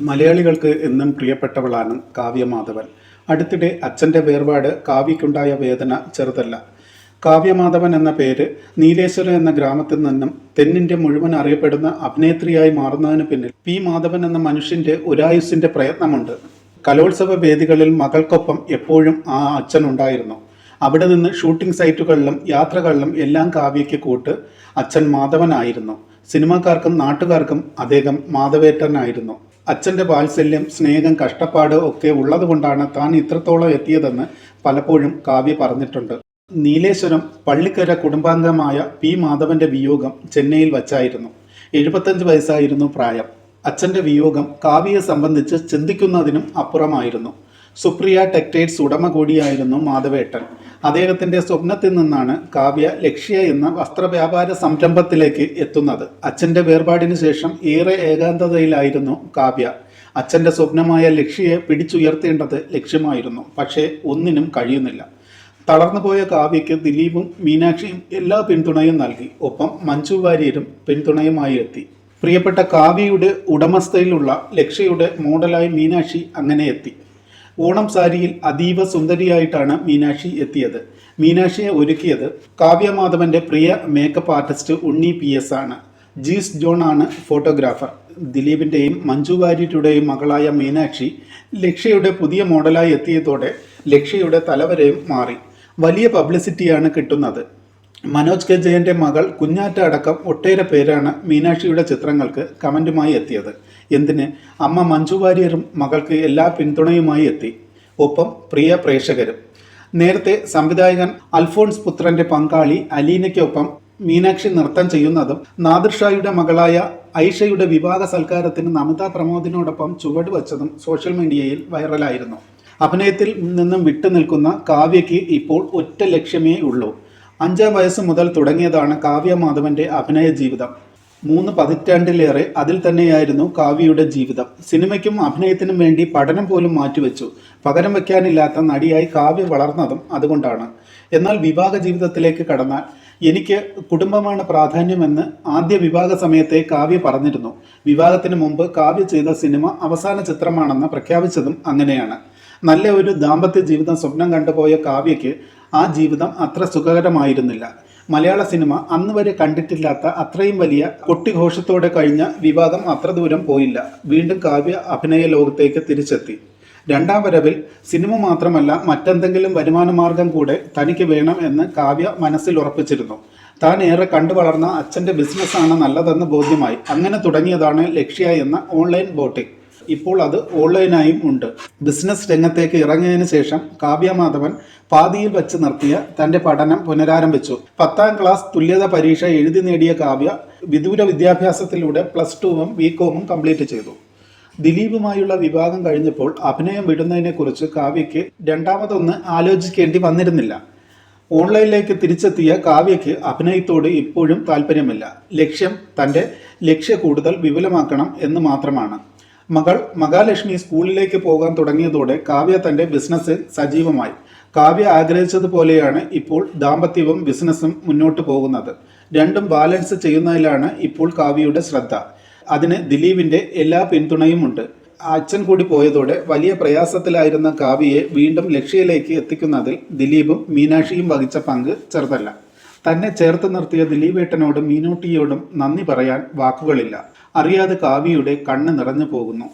മലയാളികൾക്ക് എന്നും പ്രിയപ്പെട്ടവളാണ് കാവ്യമാധവൻ അടുത്തിടെ അച്ഛന്റെ വേർപാട് കാവ്യയ്ക്കുണ്ടായ വേദന ചെറുതല്ല. കാവ്യമാധവൻ എന്ന പേര് നീലേശ്വരം എന്ന ഗ്രാമത്തിൽ നിന്നും തെന്നിന്റെ മുഴുവൻ അറിയപ്പെടുന്ന അഭിനേത്രിയായി മാറുന്നതിന് പിന്നിൽ പി മാധവൻ എന്ന മനുഷ്യന്റെ ഒരായുസിന്റെ പ്രയത്നമുണ്ട്. കലോത്സവ വേദികളിൽ മകൾക്കൊപ്പം എപ്പോഴും ആ അച്ഛൻ ഉണ്ടായിരുന്നു. അവിടെ നിന്ന് ഷൂട്ടിംഗ് സൈറ്റുകളിലും യാത്രകളിലും എല്ലാം കാവ്യയ്ക്ക് കൂട്ട് അച്ഛൻ മാധവനായിരുന്നു. സിനിമാക്കാർക്കും നാട്ടുകാർക്കും അദ്ദേഹം മാധവേട്ടനായിരുന്നു. അച്ഛന്റെ വാത്സല്യം സ്നേഹം കഷ്ടപ്പാട് ഒക്കെ ഉള്ളതുകൊണ്ടാണ് താൻ ഇത്രത്തോളം എത്തിയതെന്ന് പലപ്പോഴും കാവ്യ പറഞ്ഞിട്ടുണ്ട്. നീലേശ്വരം പള്ളിക്കര കുടുംബാംഗമായ പി മാധവന്റെ വിയോഗം ചെന്നൈയിൽ വച്ചായിരുന്നു. എഴുപത്തഞ്ച് വയസ്സായിരുന്നു പ്രായം. അച്ഛന്റെ വിയോഗം കാവ്യയെ സംബന്ധിച്ച് ചിന്തിക്കുന്നതിനും അപ്പുറമായിരുന്നു. സുപ്രിയ ടെക്ടൈൽസ് ഉടമ കൂടിയായിരുന്നു മാധവേട്ടൻ. അദ്ദേഹത്തിന്റെ സ്വപ്നത്തിൽ നിന്നാണ് കാവ്യ ലക്ഷ്യ എന്ന വസ്ത്രവ്യാപാര സംരംഭത്തിലേക്ക് എത്തുന്നത്. അച്ഛന്റെ വേർപാടിന് ശേഷം ഏറെ ഏകാന്തതയിലായിരുന്നു കാവ്യ. അച്ഛന്റെ സ്വപ്നമായ ലക്ഷ്യയെ പിടിച്ചുയർത്തേണ്ടത് ലക്ഷ്യമായിരുന്നു പക്ഷേ ഒന്നിനും കഴിയുന്നില്ല. തളർന്നുപോയ കാവ്യയ്ക്ക് ദിലീപും മീനാക്ഷിയും എല്ലാ പിന്തുണയും നൽകി. ഒപ്പം മഞ്ജു വാര്യരും പിന്തുണയുമായി എത്തി. പ്രിയപ്പെട്ട കാവ്യയുടെ ഉടമസ്ഥയിലുള്ള ലക്ഷ്യയുടെ മോഡലായി മീനാക്ഷി അങ്ങനെ എത്തി. ഓണം സാരിയിൽ അതീവ സുന്ദരിയായിട്ടാണ് മീനാക്ഷി എത്തിയത്. മീനാക്ഷിയെ ഒരുക്കിയത് കാവ്യമാധവന്റെ പ്രിയ makeup artist Unni P S ആണ്. ജീസ് ജോൺ ആണ് ഫോട്ടോഗ്രാഫർ ദിലീപിന്റെയും മഞ്ജു വാര്യരുടെയും മകളായ മീനാക്ഷി ലക്ഷ്യയുടെ പുതിയ മോഡലായി എത്തിയതോടെ ലക്ഷ്യയുടെ തലവരെയും മാറി. വലിയ പബ്ലിസിറ്റിയാണ് കിട്ടുന്നത്. മനോജ് കെ ജയന്റെ മകൾ കുഞ്ഞാറ്റ അടക്കം ഒട്ടേറെ പേരാണ് മീനാക്ഷിയുടെ ചിത്രങ്ങൾക്ക് കമന്റുമായി എത്തിയത്. എന്തിന്? അമ്മ മഞ്ജു വാര്യരും മകൾക്ക് എല്ലാ പിന്തുണയുമായി എത്തി. ഒപ്പം പ്രിയ പ്രേക്ഷകരും. നേരത്തെ സംവിധായകൻ അൽഫോൺസ് പുത്രന്റെ പങ്കാളി അലീനയ്ക്കൊപ്പം മീനാക്ഷി നൃത്തം ചെയ്യുന്നതും നാദിർഷായുടെ മകളായ ഐഷയുടെ വിവാഹ സൽക്കാരത്തിന് നമിത പ്രമോദിനോടൊപ്പം ചുവട് വച്ചതും സോഷ്യൽ മീഡിയയിൽ വൈറലായിരുന്നു. അഭിനയത്തിൽ നിന്നും വിട്ടുനിൽക്കുന്ന കാവ്യയ്ക്ക് ഇപ്പോൾ ഒറ്റ ലക്ഷ്യമേ ഉള്ളൂ. അഞ്ചാം വയസ്സ് മുതൽ തുടങ്ങിയതാണ് കാവ്യ മാധവന്റെ അഭിനയ ജീവിതം. മൂന്ന് പതിറ്റാണ്ടിലേറെ അതിൽ തന്നെയായിരുന്നു കാവ്യയുടെ ജീവിതം. സിനിമയ്ക്കും അഭിനയത്തിനും വേണ്ടി പഠനം പോലും മാറ്റിവെച്ചു. പകരം വയ്ക്കാനില്ലാത്ത നടിയായി കാവ്യ വളർന്നതും അതുകൊണ്ടാണ്. എന്നാൽ വിവാഹ ജീവിതത്തിലേക്ക് കടന്നാൽ എനിക്ക് കുടുംബമാണ് പ്രാധാന്യമെന്ന് ആദ്യ വിവാഹ സമയത്തെ കാവ്യ പറഞ്ഞിരുന്നു. വിവാഹത്തിന് മുമ്പ് കാവ്യ ചെയ്ത സിനിമ അവസാന ചിത്രമാണെന്ന് പ്രഖ്യാപിച്ചതും അങ്ങനെയാണ്. നല്ല ഒരു ദാമ്പത്യ ജീവിതം സ്വപ്നം കണ്ടുപോയ കാവ്യയ്ക്ക് ആ ജീവിതം അത്ര സുഖകരമായിരുന്നില്ല. മലയാള സിനിമ അന്ന് വരെ കണ്ടിട്ടില്ലാത്ത അത്രയും വലിയ കൊട്ടിഘോഷത്തോടെ കഴിഞ്ഞ വിവാദം അത്ര ദൂരം പോയില്ല. വീണ്ടും കാവ്യ അഭിനയ ലോകത്തേക്ക് തിരിച്ചെത്തി. രണ്ടാം വരവിൽ സിനിമ മാത്രമല്ല മറ്റെന്തെങ്കിലും വരുമാനമാർഗം കൂടെ തനിക്ക് വേണം എന്ന് കാവ്യ മനസ്സിൽ ഉറപ്പിച്ചിരുന്നു. താൻ ഏറെ കണ്ടു വളർന്ന അച്ഛന്റെ ബിസിനസ്സാണ് നല്ലതെന്ന് ബോധ്യമായി. അങ്ങനെ തുടങ്ങിയതാണ് ലക്ഷ്യ എന്ന ഓൺലൈൻ ബോട്ടിംഗ് ഇപ്പോൾ അത് ഓൺലൈനായും ഉണ്ട്. ബിസിനസ് രംഗത്തേക്ക് ഇറങ്ങിയതിന് ശേഷം കാവ്യ മാധവൻ പാതിയിൽ വച്ച് നിർത്തിയ തന്റെ പഠനം പുനരാരംഭിച്ചു. പത്താം ക്ലാസ് തുല്യത പരീക്ഷ എഴുതി നേടിയ കാവ്യ വിദൂര വിദ്യാഭ്യാസത്തിലൂടെ പ്ലസ് ടുവും ബി കോമും കംപ്ലീറ്റ് ചെയ്തു. ദിലീപുമായുള്ള വിവാഹം കഴിഞ്ഞപ്പോൾ അഭിനയം വിടുന്നതിനെക്കുറിച്ച് കാവ്യയ്ക്ക് രണ്ടാമതൊന്ന് ആലോചിക്കേണ്ടി വന്നിരുന്നില്ല. ഓൺലൈനിലേക്ക് തിരിച്ചെത്തിയ കാവ്യയ്ക്ക് അഭിനയത്തോട് ഇപ്പോഴും താല്പര്യമില്ല. ലക്ഷ്യം തന്റെ ലക്ഷ്യ കൂടുതൽ വിപുലമാക്കണം എന്ന് മാത്രമാണ്. മകൾ മഹാലക്ഷ്മി സ്കൂളിലേക്ക് പോകാൻ തുടങ്ങിയതോടെ കാവ്യ തന്റെ ബിസിനസ് സജീവമായി. കാവ്യ ആഗ്രഹിച്ചതുപോലെയാണ് ഇപ്പോൾ ദാമ്പത്യവും ബിസിനസ്സും മുന്നോട്ട് പോകുന്നത്. രണ്ടും ബാലൻസ് ചെയ്യുന്നതിലാണ് ഇപ്പോൾ കാവ്യയുടെ ശ്രദ്ധ. അതിന് ദിലീപിന്റെ എല്ലാ പിന്തുണയുമുണ്ട്. അച്ഛൻ കൂടി പോയതോടെ വലിയ പ്രയാസത്തിലായിരുന്ന കാവ്യയെ വീണ്ടും ലക്ഷ്യയിലേക്ക് എത്തിക്കുന്നതിൽ ദിലീപും മീനാക്ഷിയും വഹിച്ച പങ്ക് ചെറുതല്ല. തന്നെ ചേർത്ത് നിർത്തിയ ദിലീപേട്ടനോടും മീനൂട്ടിയോടും നന്ദി പറയാൻ വാക്കുകളില്ല. അറിയാതെ കാവ്യയുടെ കണ്ണ് നിറഞ്ഞു പോകുന്നു.